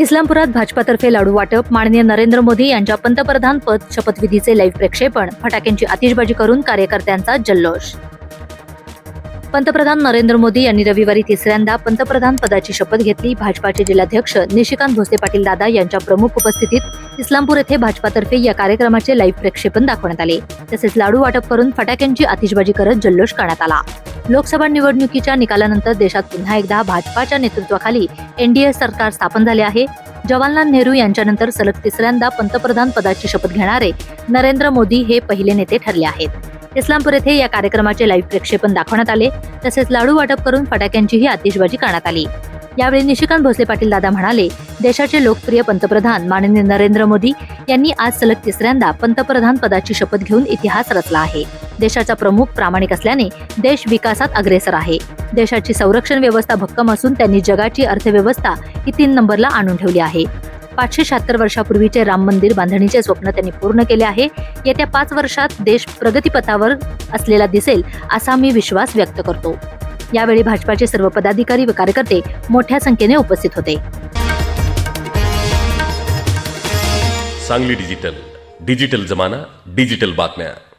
इस्लामपुरात भाजपातर्फे लाडू वाटप माननीय नरेंद्र मोदी यांच्या पंतप्रधान पद शपथविधीचे लाईव्ह प्रक्षेपण फटाक्यांची आतिषबाजी करून कार्यकर्त्यांचा जल्लोष. पंतप्रधान नरेंद्र मोदी यांनी रविवारी तिसऱ्यांदा पंतप्रधान पदाची शपथ घेतली. भाजपाचे जिल्हाध्यक्ष निशिकांत भोसले पाटील दादा यांच्या प्रमुख उपस्थितीत इस्लामपूर येथे भाजपातर्फे या कार्यक्रमाचे लाईव्ह प्रक्षेपण दाखवण्यात आले. तसेच लाडू वाटप करून फटाक्यांची आतिषबाजी करत जल्लोष करण्यात आला. लोकसभा निवडणुकीच्या निकालानंतर देशात पुन्हा एकदा भाजपाच्या नेतृत्वाखाली एनडीए सरकार स्थापन झाले आहे. जवाहरलाल नेहरू यांच्यानंतर सलग तिसऱ्यांदा पंतप्रधान पदाची शपथ घेणारे नरेंद्र मोदी हे पहिले नेते ठरले आहेत. इस्लामपूर येथे या कार्यक्रमाचे लाईव्ह प्रक्षेपण दाखवण्यात आले. तसेच लाडू वाटप करून फटाक्यांचीही आतिषबाजी करण्यात आली. यावेळी निशिकांत भोसले पाटील दादा म्हणाले देशाचे लोकप्रिय पंतप्रधान माननीय नरेंद्र मोदी यांनी आज सलग तिसऱ्यांदा पंतप्रधान पदाची शपथ घेऊन इतिहास रचला आहे. देशाचा प्रमुख प्रामाणिक असल्याने देश विकासात अग्रेसर आहे. देशाची संरक्षण व्यवस्था भक्कम असून त्यांनी जगाची अर्थव्यवस्था ही तीन नंबरला आणून ठेवली आहे. पाचशे शहात्तर वर्षापूर्वीचे राम मंदिर बांधणीचे स्वप्न त्यांनी पूर्ण केले आहे. येत्या पाच वर्षात देश प्रगतीपथावर असलेला दिसेल असा मी विश्वास व्यक्त करतो. यावेळी भाजपाचे सर्व पदाधिकारी व कार्यकर्ते मोठ्या संख्येने उपस्थित होते. सांगली डिजिटल. डिजिटल जमाना डिजिटल बातम्या.